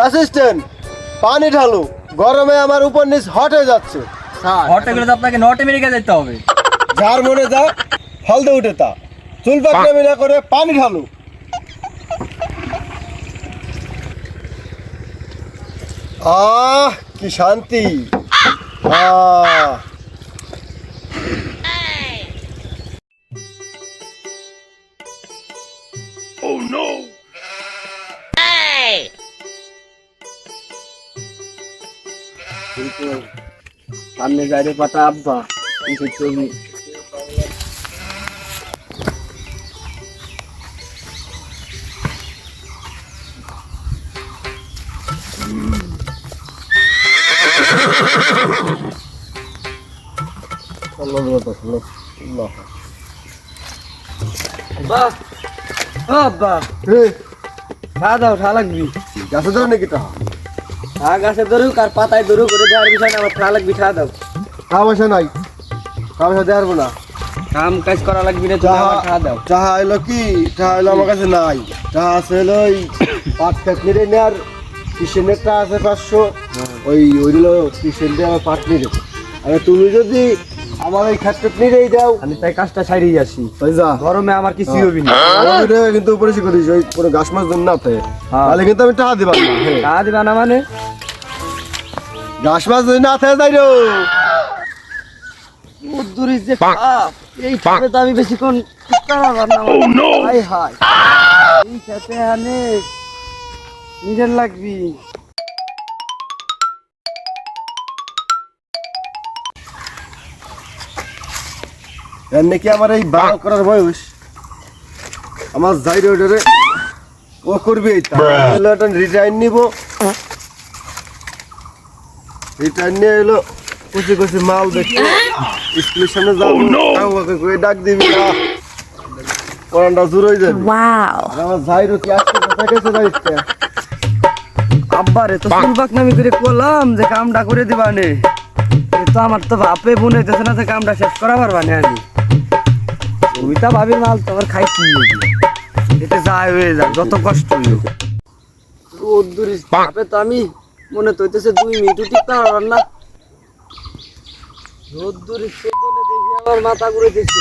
Assistant পানি ঢালু। গরমে আমার উপর নিচ হট হয়ে যাচ্ছে। হটে গেলে তো আপনাকে নর্থ আমেরিকা যেতে হবে। যার মনে যা ফলতে উঠে তা। চুল পাকড়ামি না করে পানি ঢালু। আহ কি শান্তি। আহ। সামনে যাইরে পাতা আব্বা কিছু তুমি। বাহ আব্বা। রে খা দাও ঠা লাগবি। গাছে ধরে নাকি তা? খা গাছে ধরুক আর পাতায় ধরুক করে দেওয়ার বিষয় না আমার ঠা লাগবি ঠা দাও। তা পয়সা নাই? তা পয়সা দেওয়ার না কাম কাজ করা লাগবি না তুমি আমার ঠা দাও। চাহা এলো কি চাহা এলো আমার কাছে নাই। চাহা আছে হলো ওই পাট নিয়ে নেওয়ার কিষেনেরটা আছে পাঁচশো? ওই ওইগুলো কিষেন দিয়ে আমার পাট নিয়ে দেবো আর তুমি যদি আমার ওই ক্ষেত্রে নিয়েই দাও। আমি তাই কাজটা ছাড়িয়ে আসি। ওই যা। গরমে আমার কিছু হবে না। কিন্তু উপরে শিখে দিস ওই পুরো গাছ মাছ ধরে না হ্যাঁ। তাহলে কিন্তু আমি টাকা দিবা না হ্যাঁ। টা দিবা না মানে? গাছ মাছ যদি না থাকে যে পাপ এই চাপে তো আমি বেশিক্ষণ না হাই হাই এই আনে নিজের লাগবি। এর নাকি আমার এই বার করার বয়স? আমার যাই ও করবে রিটার্ন নিব। রিটার্ন নিয়ে এলো কুচি কুচি মাল দেখতে। স্কুলের সামনে যাব করে ডাক দিবি না। কোরআনটা জোর হয়ে যাবে। Wow. আমার কি গেছে যাইতে আব্বারে তো নামি করে করলাম যে কামটা করে দিবা নে তো আমার তো বাপে বোনে না যে কামটা শেষ করা পারবা না আমি তুমি তা ভাবির মাল তোমার খাইছি এতে যাই হয়ে যাক যত কষ্ট চাপে তো আমি মনে তো হইতেছে দুই মিনিটও টিকতে পারবার না রোদ্দুরির সেজনে দেখি আমার মাথা ঘুরে দিচ্ছে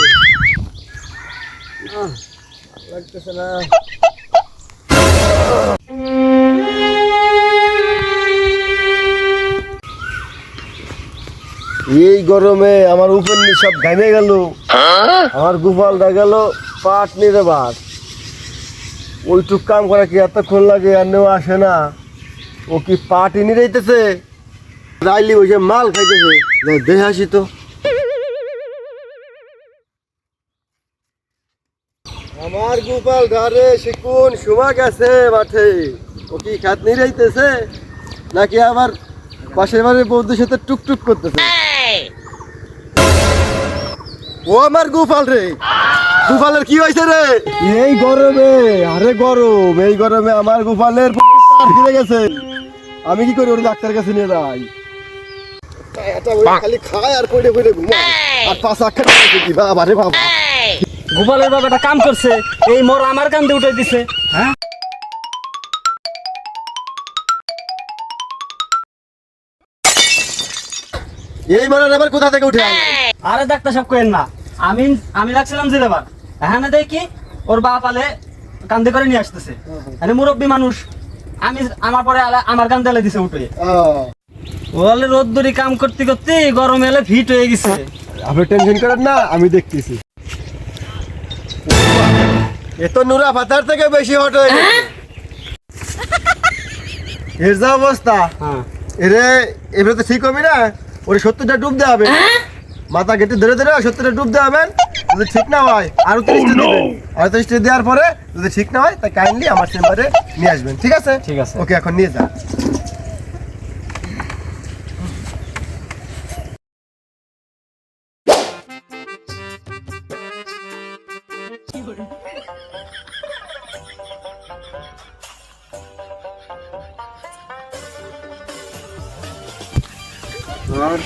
লাগতেছে না। এই গরমে আমার উপর নিয়ে সব ঘামে গেল। আমার গোপাল গোপালটা গেল পাট নিয়ে বাস ওইটুক কাম করা কি এতক্ষণ লাগে আর নেওয়া আসে না? ও কি পাট এনে যাইতেছে রাইলি ওই যে মাল খাইতেছে। দেখে আসি তো। আমার গোপাল ঘরে সে কোন সময় গেছে মাঠে। ও কি খাত নিয়ে যাইতেছে? নাকি আবার পাশের বাড়ির বৌদ্ধের সাথে টুকটুক করতেছে? ও আমার গোপাল রে। গোপালের কি হয়েছে রে? এই গরমে, আরে গরম, এই গরমে আমার গোপালের গেছে। আমি কি করি? ওর ডাক্তার কাছে নিয়ে যাই। খালি খায় আর পড়ে পড়ে ঘুমায়। আর পাঁচ আখ কি বাবা রে বাবা। গোপালের বাবা একটা কাম করছে এই মর আমার কান্দে উঠে দিছে হ্যাঁ? এই আবার কোথা থেকে উঠে আরে ডাক্তার সব কেন না আমি আমি লাগছিলাম যে দেবার হ্যাঁ না দেখি ওর বাপ আলে কান্দে করে নিয়ে আসতেছে। মানে মুরব্বী মানুষ আমি আমার পরে আমার কান্দে এলে দিছে উঠে। ওলে রোদ্দুরি কাম করতে করতে গরম এলে ফিট হয়ে গেছে। আপনি টেনশন করেন না আমি দেখতেছি। এ তো নুরা পাতার থেকে বেশি হট হয়ে গেছে। এর যা অবস্থা। হ্যাঁ। এরে এবারে তো ঠিক হবে না ওরে সত্তরটা ডুব দেওয়া হবে। মাথা কেটে ধরে ধরে সত্তরটা ডুব দেওয়া হবে। যদি ঠিক না হয় আরও তিরিশটা দেবেন আরও তিরিশটা দেওয়ার পরে যদি ঠিক না হয় তাই কাইন্ডলি আমার চেম্বারে নিয়ে আসবেন ঠিক আছে? ঠিক আছে। ওকে এখন নিয়ে যান। আর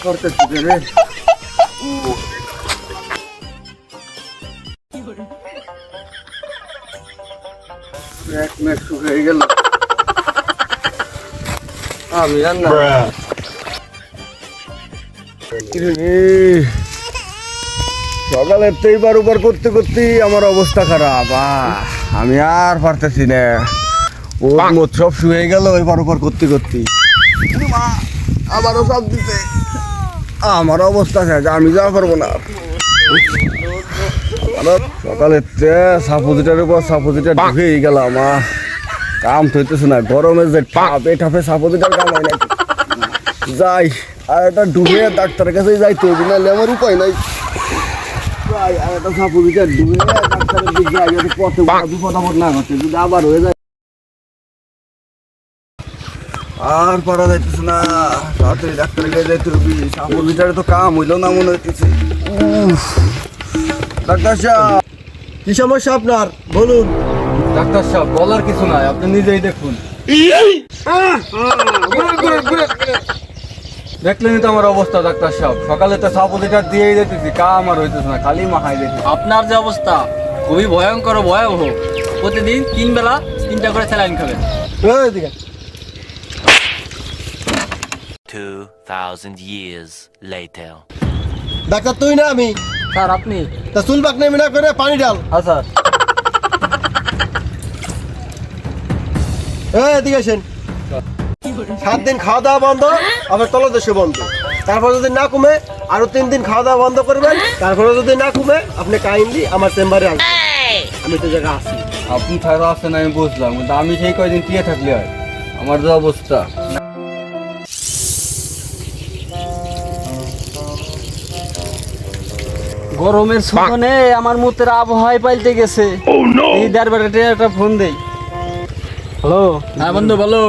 এক শুকিয়ে গেল। আমি রান্না সকালে এইবার উপর করতে করতে আমার অবস্থা খারাপ। আমি আর পারতেছি না। ও মোট সব শুয়ে গেল এবার উপর করতে করতে আমারও সব দিতে আমার অবস্থা শেষ আমি যা পারব না। সকালে সাপোজিটার উপর সাপোজিটার ঢুকেই গেলাম কাম থইতেছে না, গরমে যে টাপে টাপে সাপোজিটার কাম হয় নাকি যাই, আর একটা ডুবে ডাক্তারের কাছে যাইতে হবে নাহলে আমার উপায় নাই। যাই, আর একটা যাই না ঘটে, যদি হয়ে যায়। আর পারা যাইতেছে না, তাড়াতাড়ি ডাক্তারের কাছে যাইতে হবে সাপোজিটারে তো কাম হইল না মনে হইতেছে। ডাক্তার সাহেব। কি সমস্যা আপনার? বলুন। ডাক্তার সাহেব বলার কিছু নাই আপনি নিজেই দেখুন। দেখলেনই তো আমার অবস্থা ডাক্তার সাহেব। সকালে তো সাপোজিটার দিয়েই যেতেছি কা আমার হইতেছে না খালি মাহাই যেতেছি আপনার যে অবস্থা খুবই ভয়ঙ্কর ভয়াবহ। প্রতিদিন তিন বেলা তিনটা করে স্যালাইন খাবেন। এই দিকে। 2,000 years later. ডাক্তার তুই না আমি? স্যার আপনি? তা চুল বাক নেমে না করে পানি ডাল হ্যাঁ স্যার। এই এদিকে আসেন। সাত দিন খাওয়া দাওয়া বন্ধ আবার তলদেশে বন্ধ। তারপর যদি না কমে আরও তিন দিন খাওয়া দাওয়া বন্ধ করবেন। তারপরে যদি না কমে আপনি কাইন্ডলি আমার চেম্বারে আসবেন। আমি তো জায়গা আছি। আপনি আসেন আমি বুঝলাম। কিন্তু আমি সেই কয়দিন টিয়ে থাকলে হয়। আমার যে অবস্থা। গরমের সুখনে আমার মুতের আবহাওয়ায় পাল্টে গেছে। এই দারবারে একটা ফোন দেই। হ্যালো? হ্যাঁ বন্ধু বলো।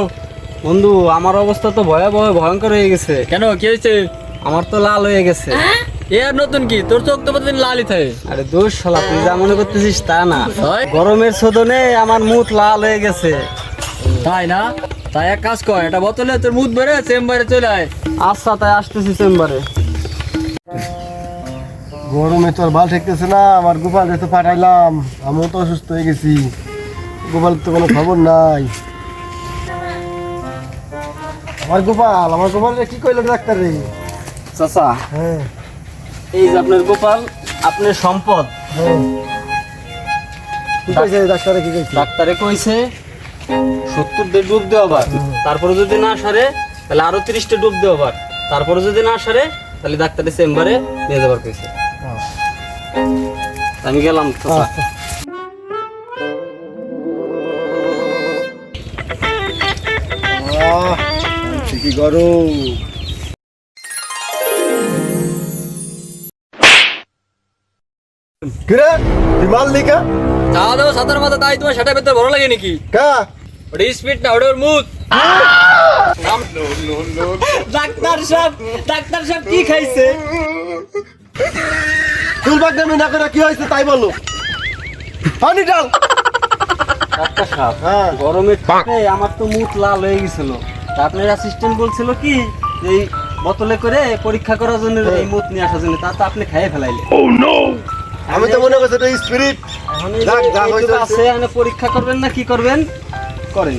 বন্ধু আমার অবস্থা তো ভয়াবহ ভয়ঙ্কর হয়ে গেছে। কেন কি হয়েছে? আমার তো লাল হয়ে গেছে। এ আর নতুন কি? তোর চোখ তো প্রতিদিন লালই থাকে। আরে দোষ শালা তুই যা মনে করতেছিস তা না। গরমের শোধনে আমার মুখ লাল হয়ে গেছে। তাই না? তাই এক কাজ কর এটা বোতলে তোর মুখ বেড়ে চেম্বারে চলে আয়। আচ্ছা তাই আসতেছি চেম্বারে। গরমে তো আর ভালো ঠেকতেছে না আমার গোপাল তো পাঠাইলাম। আমিও তো অসুস্থ হয়ে গেছি। গোপাল তো কোনো খবর নাই। আমার গোপাল আমার গোপাল কি কইলো ডাক্তার রে? চাচা হ্যাঁ। এই যে আপনার গোপাল আপনার সম্পদ। হ্যাঁ। কি কইছে ডাক্তারে কি কইছে? ডাক্তারে কইছে সত্তর ডে ডুব দেওয়া বার। তারপরে যদি না সারে তাহলে আরও তিরিশটা ডুব দেওয়া বার। তারপরে যদি না সারে তাহলে ডাক্তারের চেম্বারে নিয়ে যাবার কইছে। আমি গেলাম চাচা। আচ্ছা। ঠিকই গরম। কিরে তুই মাল লিখা চা দাও সাতার মাথা তাই তোমার সেটা ভেতরে ভালো লাগে নাকি? কা? ওটা স্পিড না ওটা ওর মুখ। ডাক্তার সাহেব ডাক্তার সাহেব কি খাইছে? বাগ না করে কি হয়েছে তাই বলো। পানি ডাল হ্যাঁ গরমের তাপে আমার তো মুখ লাল হয়ে গেছিল। তা আপনার অ্যাসিস্ট্যান্ট বলছিল কি এই বোতলে করে পরীক্ষা করার জন্য এই মুখ নিয়ে আসার জন্য তা তো আপনি খাইয়ে ফেলাইলে আমি তো মনে করছি এটা স্পিরিট যাক, যা আছে এখানে পরীক্ষা করবেন না কি করবেন? করেন।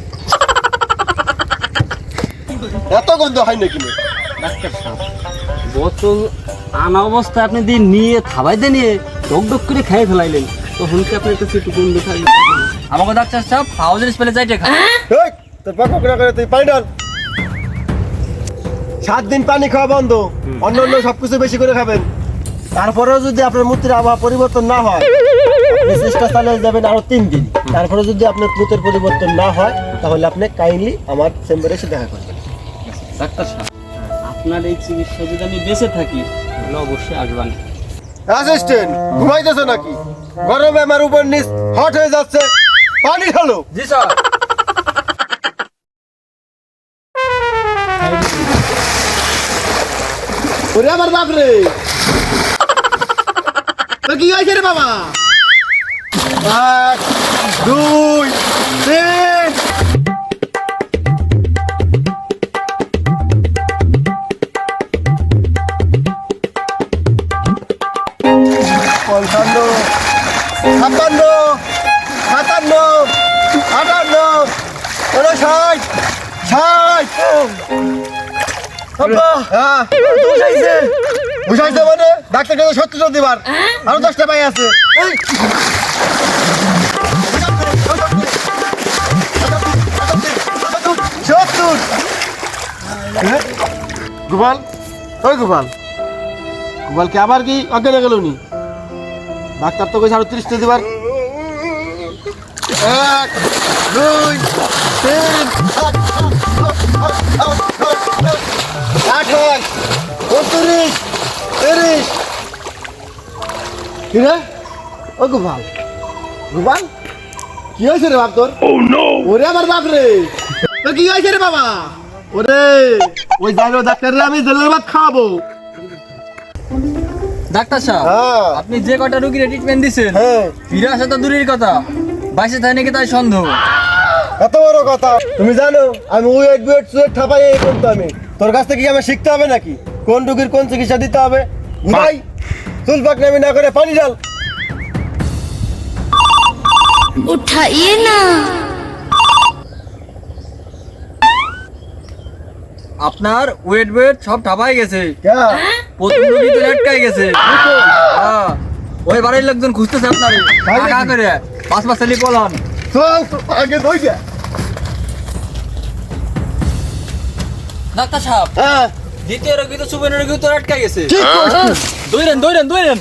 এত গন্ধ হয় নাকি? ডাক্তার সাহেব বোতল আনা অবস্থায় আপনি দিয়ে নিয়ে থাবাই দিয়ে নিয়ে ডক ডক করে খাইয়ে ফেলাইলেন। তো কি আপনি একটু একটু গন্ধ থাকবে আমাকে ডাক্তার সাহেব হাউজের স্পেলে যাইতে খা। এই, তোর পাক করে করে তুই পানি ডাল সাত দিন পানি খাওয়া বন্ধ। অন্য অন্য সবকিছু বেশি করে খাবেন। তারপরেও যদি আপনার মূর্তির আবহাওয়া পরিবর্তন না হয় চেষ্টা চালিয়ে যাবেন আরও তিন দিন। তারপরে যদি আপনার মুতের পরিবর্তন না হয় তাহলে আপনি কাইন্ডলি আমার চেম্বারে এসে দেখা করবেন। ডাক্তার সাহেব আপনার এই চিকিৎসা যদি আমি বেঁচে থাকি তাহলে অবশ্যই আসবেন। অ্যাসিস্ট্যান্ট ঘুমাইতেছে নাকি? গরমে আমার উপর নিচ হট হয়ে যাচ্ছে। পানি ঢালো। জি স্যার। ওরে আমার বাপ রে। কি হয়েছে রে বাবা? এক দুই তিন। ছাপ্পান্ন সাতান্ন আটান্ন উনষাট ষাট হ্যাঁ বুঝাইছে মানে ডাক্তার কাছে সত্যি সত্যি বার আরও দশটা পাই আছে। সত্তর। গোপাল? ওই গোপাল। গোপালকে আবার কি অজ্ঞান গেল নি ডাক্তার তো কইছে আরও ত্রিশটা দিবার। এক দুই তিন। আঠাশ উনত্রিশ তিরিশ। কি রে? ও গোপাল। গোপাল কি হয়েছে রে বাপ তোর? ওরে আমার বাপ রে। তোর কি হয়েছে রে বাবা? ওরে ওই যাইলো ডাক্তারে আমি জেলের ভাত খাওয়াবো। ডাক্তার সাহেব হ্যাঁ। আপনি যে কটা রুগীর ট্রিটমেন্ট দিছেন হ্যাঁ। ফিরে আসা তো দূরের কথা বাসে থাকে নাকি তাই সন্দেহ? এত বড় কথা। তুমি জানো আমি ওয়েট বুয়েট সুয়েট ঠাপাই এই করতো আমি। তোর কাছ থেকে কি আমার শিখতে হবে নাকি? কোন রুগীর কোন চিকিৎসা দিতে হবে? ভাই চুল পাকনামি না করে পানি ডাল উঠাইয়ে না। আপনার ওয়েট ওয়েট সব ঠাপাই গেছে। তো গেছে। হ্যাঁ, ওই বাড়ির লোকজন খুঁজতেছে আপনারে। করে। পাঁচ পাঁচ আগে গে ডাক্তার সাহেব হ্যাঁ। দ্বিতীয় রোগী তো সুবেন রোগী তো আটকাই গেছে। দৌড়েন দৌড়েন দৌড়েন